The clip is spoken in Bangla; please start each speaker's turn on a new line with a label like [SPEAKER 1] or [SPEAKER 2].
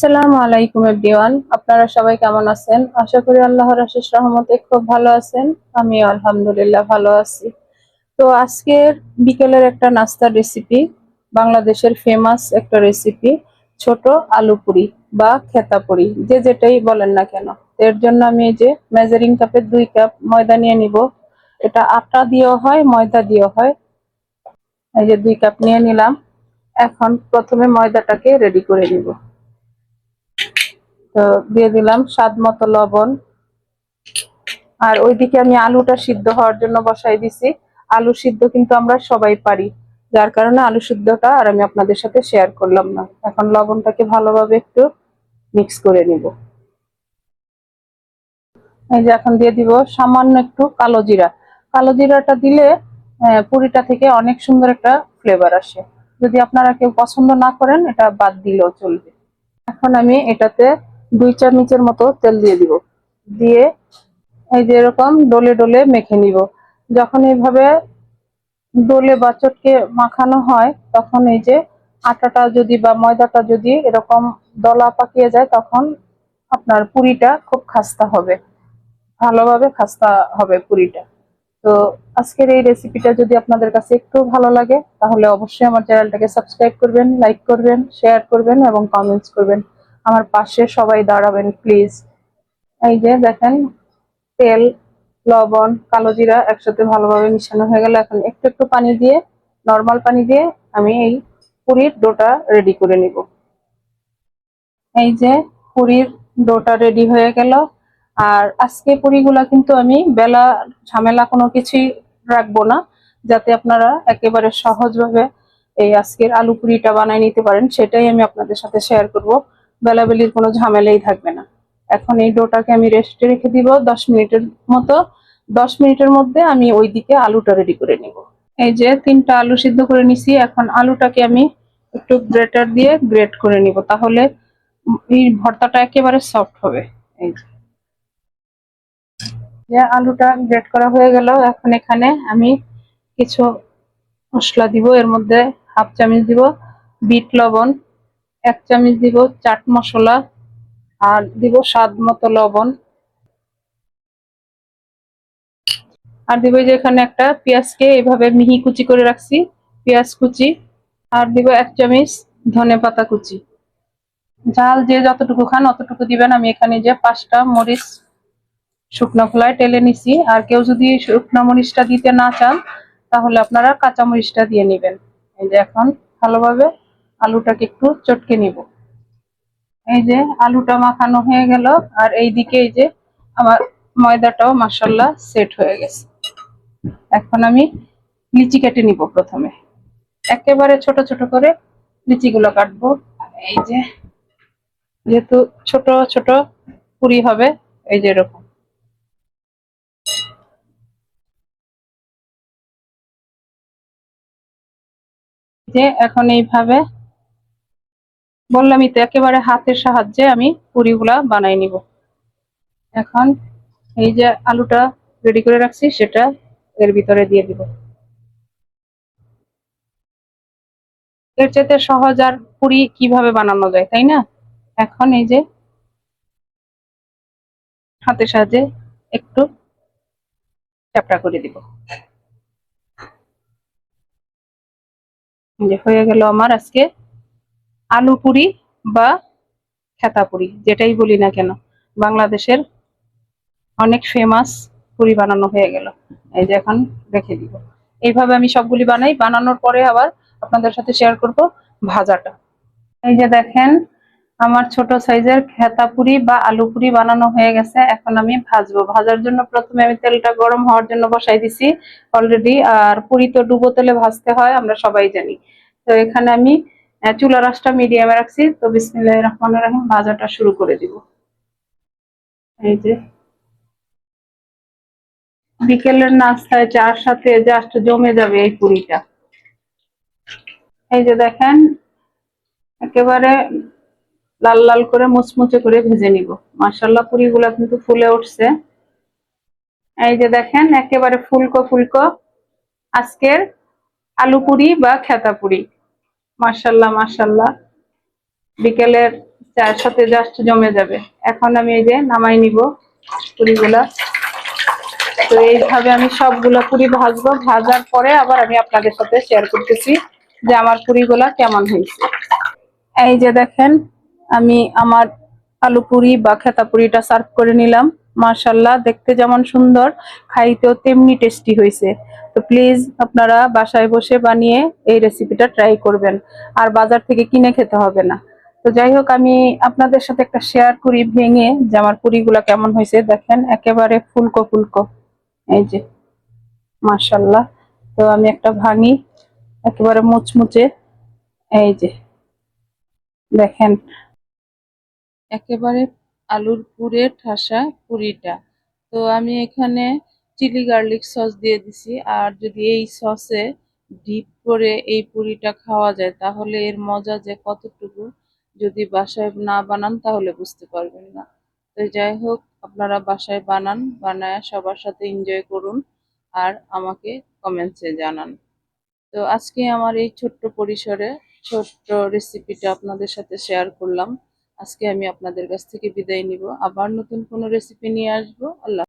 [SPEAKER 1] আসসালামু আলাইকুম এভরিওয়ান। আপনারা সবাই কেমন আছেন? আশা করি আল্লাহর আশিস রহমতে খুব ভালো আছেন। আমি আলহামদুলিল্লাহ ভালো আছি। তো আজকের বিকেলের একটা নাস্তার রেসিপি বাংলাদেশের ফেমাস একটা রেসিপি ছোট আলু পুরি বা খেতা পুরি, যে যেটাই বলেন না কেন। এর জন্য আমি এই যে মেজারিং কাপের দুই কাপ ময়দা নিয়ে নিব। এটা আটা দিয়েও হয়, ময়দা দিয়েও হয়। এই যে দুই কাপ নিয়ে নিলাম। এখন প্রথমে ময়দাটাকে রেডি করে নিব। তো দিয়ে দিলাম স্বাদ মতো লবণ। আর ওইদিকে আমি আলুটা সিদ্ধ হওয়ার জন্য বসাই দিছি। আলু সিদ্ধ কিন্তু আমরা সবাই পারি, যার কারণে আলু সিদ্ধটা আর আমি আপনাদের সাথে শেয়ার করলাম না। এখন লবণটাকে ভালোভাবে একটু মিক্স করে নিব। এই যে এখন দিয়ে দিব সামান্য একটু কালো জিরা। কালো জিরাটা দিলে পুরিটা থেকে অনেক সুন্দর একটা ফ্লেভার আসে। যদি আপনারা কেউ পছন্দ না করেন, এটা বাদ দিলেও চলবে। এখন আমি এটাতে দুই চামচের মতো তেল দিয়ে দিব। দিয়ে এই যে এরকম ডলে ডলে মেখে নিব। যখন এইভাবে ডলে বা চটকে মাখানো হয়, তখন এই যে আটাটা যদি বা ময়দাটা যদি এরকম দলা পাকিয়ে যায়, তখন আপনার পুরিটা খুব খাস্তা হবে। ভালোভাবে খাস্তা হবে পুরিটা। তো আজকের এই রেসিপিটা যদি আপনাদের কাছে একটু ভালো লাগে, তাহলে অবশ্যই আমার চ্যানেলটাকে সাবস্ক্রাইব করবেন লাইক করবেন শেয়ার করবেন এবং কমেন্টস করবেন। আমার পাশে সবাই দাঁড়াবেন প্লিজ এই যে দেখেন, তেল, লবণ, কালো জিরা একসাথে ভালোভাবে মিশানো হয়ে গেল। এখন একটু একটু পানি দিয়ে নর্মাল পানি দিয়ে আমি এই পুরীর ডোটা রেডি করে নিব। এই যে পুরির ডোটা রেডি হয়ে গেল। আর আজকে পুরিগুলা কিন্তু আমি বেলা ঝামেলা কোনো কিছুই রাখব না, যাতে আপনারা একেবারে সহজভাবে এই আজকের আলু পুরিটা বানায় নিতে পারেন, সেটাই আমি আপনাদের সাথে শেয়ার করব। বেলাবেলির কোনো ঝামেলাই থাকবে না। এখন এই ডোটাকে আমি রেস্টে রেখে দিব, দশ মিনিটের মতো। দশ মিনিটের মধ্যে আমি ওইদিকে আলুটা রেডি করে নিব। এই যে তিনটা আলু সিদ্ধ করে নিছি, এখন আলুটাকে আমি একটু গ্রেটার দিয়ে গ্রেট করে নিব, তাহলে এই ভর্তাটা একেবারে সফট হবে। এই যে আলুটা গ্রেট করা হয়ে গেল, এখন এখানে আমি কিছু মশলা দিব, এর মধ্যে হাফ চামচ দিব বিট লবণ। এক চামচ দিব চাট মশলা আর দিব স্বাদ মতো লবণ। আর দিব যে এখানে একটা পেঁয়াজকে এভাবে মিহি কুচি করে রাখছি, পেঁয়াজ কুচি। আর দিব এক চামচ ধনে পাতা কুচি। ঝাল যে যতটুকু খান অতটুকু দিবেন। আমি এখানে যে পাঁচটা মরিচ, শুকনো খোলায় টেলে নিছি। আর কেউ যদি শুকনো মরিচটা দিতে না চান, তাহলে আপনারা কাঁচা মরিচটা দিয়ে নেবেন। এই যে এখন ভালোভাবে আলুটাকে একটু চটকে নিব। এই যে আলুটা মাখানো হয়ে গেল, আর এইদিকে এই যে আমার ময়দাটাও মাসাল্লাহ সেট হয়ে গেছে। এখন আমি লিচি কেটে নিব প্রথমে। একেবারে ছোট ছোট করে লিচিগুলো কাটবো। এই যে যেহেতু ছোট ছোট পুরি হবে, এই যে এরকম। যে এখন এইভাবে বললামই তো, একেবারে হাতের সাহায্যে আমি পুরিগুলা বানাই নিব। এখন এই যে আলুটা রেডি করে রাখছি, সেটা এর ভিতরে দিয়ে দিব। এর চাইতে সহজ আর পুরি কীভাবে বানানো যায়, তাই না? এখন এই যে হাতের সাহায্যে একটু চ্যাপটা করে দিব। হয়ে গেল আমার আজকে আলু পুরি বা খেতা পুরি যেটাই বলি না কেন। বাংলাদেশের অনেক ফেমাস পুরি বানানো হয়ে গেল। এই যে এখন রেখে দিব। এইভাবে আমি সবগুলি বানাই, বানানোর পরে আবার আপনাদের সাথে শেয়ার করব ভাজাটা। এই যে দেখেন, আমার ছোট সাইজের খেতা পুরি বা আলু পুরি বানানো হয়ে গেছে। এখন আমি ভাজবো। ভাজার জন্য প্রথমে আমি তেলটা গরম হওয়ার জন্য বসাই দিছি। অলরেডি আর পুরি তো ডুবো তেলে ভাজতে হয়, আমরা সবাই জানি। তো এখানে আমি চুলা রাসটা মিডিয়ামে রাখছি। তো বিসমিল্লাহ রহমান রাহিম ভাজাটা শুরু করে দিব। এই যে। বিকেলের নাস্তায় চার সাথে জাস্ট জমে যাবে এই পুরিটা। এই যে দেখেন, একেবারে লাল লাল করে মুচমুচে করে ভেজে নিব। মার্শাল্লাহ পুরিগুলা কিন্তু ফুলে উঠছে। এই যে দেখেন, একেবারে ফুলকো ফুলকো আজকের আলু পুরি বা খেতা পুরি। মার্শাল্লাহ মার্শাল্লাহ বিকেলের চায়ের সাথে জাস্ট জমে যাবে। এখন আমি এই যে নামাই নিব পুরিগুলা। তো এইভাবে আমি সবগুলা পুরি ভাজবো। ভাজার পরে আবার আমি আপনাদের সাথে শেয়ার করতেছি যে আমার পুরিগুলা কেমন হয়েছে। এই যে দেখেন, আমি আমার আলু পুরি বা খেতা পুরিটা সার্ভ করে নিলাম। মার্শাল্লাহ দেখতে যেমন সুন্দর, খাইতেও তেমনি টেস্টি হয়েছে তো প্লিজ আপনারা বাসায় বসে বানিয়ে এই রেসিপিটা ট্রাই করবেন। আর বাজার থেকে কিনে খেতে হবে না। তো যাই হোক, আমি আপনাদের সাথে একটা শেয়ার করি ভেঙে, যে আমার পুরিগুলা কেমন হয়েছে দেখেন, একেবারে ফুলকো ফুলকো। এই যে মার্শাল্লাহ তো আমি একটা ভাঙি, একেবারে মুচমুচে। এই যে, দেখেন, একেবারে আলুর পুরে ঠাসা পুরিটা। তো আমি এখানে চিলি গার্লিক সস দিয়ে দিছি। আর যদি এই সসে ডিপ করে এই পুরিটা খাওয়া যায়, তাহলে এর মজা যে কতটুকু যদি বাসায় না বানান, তাহলে বুঝতে পারবেন না। তো যাই হোক, আপনারা বাসায় বানান, বানায় সবার সাথে এনজয় করুন আর আমাকে কমেন্টসে জানান। তো আজকে আমার এই ছোট্ট পরিসরে ছোট্ট রেসিপিটা আপনাদের সাথে শেয়ার করলাম। আজকে আমি আপনাদের কাছ থেকে বিদায় নিব। আবার নতুন কোনো রেসিপি নিয়ে আসব। আল্লাহ